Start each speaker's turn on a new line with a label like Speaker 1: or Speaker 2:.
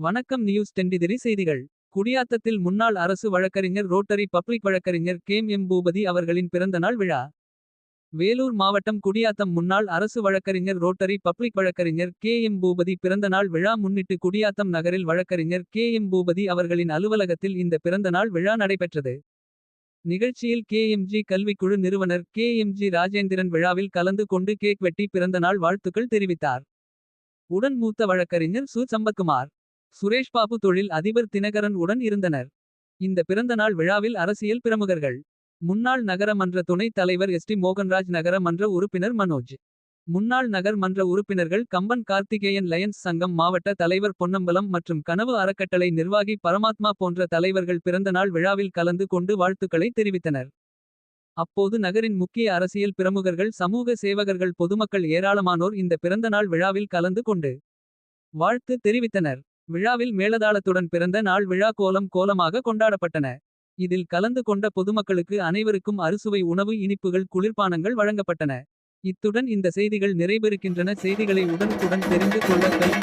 Speaker 1: வணக்கம் நியூஸ் டெண்டிதிரி செய்திகள் குடியாத்தத்தில் முன்னாள் அரசு வழக்கறிஞர் ரோட்டரி பப்ளிக் வழக்கறிஞர் கேம் எம் பூபதி அவர்களின் பிறந்தநாள் விழா. வேலூர் மாவட்டம் குடியாத்தம் முன்னாள் அரசு வழக்கறிஞர் ரோட்டரி பப்ளிக் வழக்கறிஞர் கே எம் பூபதி பிறந்தநாள் விழா முன்னிட்டு குடியாத்தம் நகரில் வழக்கறிஞர் கே எம் பூபதி அவர்களின் அலுவலகத்தில் இந்த பிறந்தநாள் விழா நடைபெற்றது. நிகழ்ச்சியில் கேஎம்ஜி கல்விக்குழு நிறுவனர் கே எம் ஜி ராஜேந்திரன் விழாவில் கலந்து கொண்டு கேக் வெட்டி பிறந்தநாள் வாழ்த்துக்கள் தெரிவித்தார். உடன் மூத்த வழக்கறிஞர் சு சம்பத்குமார். சுரேஷ் பாபு தொழில் அதிபர் தினகரன் உடன் இருந்தனர். இந்த பிறந்தநாள் விழாவில் அரசியல் பிரமுகர்கள். முன்னாள் நகர மன்ற துணைத் தலைவர் எஸ்டி மோகன்ராஜ் நகர மன்ற உறுப்பினர் மனோஜ். முன்னாள் நகர் மன்ற உறுப்பினர்கள் கம்பன் கார்த்திகேயன் லயன்ஸ் சங்கம் மாவட்ட தலைவர் பொன்னம்பலம் மற்றும் கனவு அறக்கட்டளை நிர்வாகி பரமாத்மா போன்ற தலைவர்கள் பிறந்தநாள் விழாவில் கலந்து கொண்டு வாழ்த்துக்களை தெரிவித்தனர். அப்போது நகரின் முக்கிய அரசியல் பிரமுகர்கள் சமூக சேவகர்கள் பொதுமக்கள் ஏராளமானோர் இந்த பிறந்தநாள் விழாவில் கலந்து கொண்டு. வாழ்த்து தெரிவித்தனர். விழாவில் மேலதாளத்துடன் பிறந்த நாள் விழா கோலம் கோலமாக கொண்டாடப்பட்டன. இதில் கலந்து கொண்ட பொதுமக்களுக்கு அனைவருக்கும் அறுசுவை உணவு இனிப்புகள் குளிர்பானங்கள் வழங்கப்பட்டன. இத்துடன் இந்த செய்திகள் நிறைபெறுகின்றன செய்திகளை உடனுக்குடன் தெரிந்து கொள்ள பெல்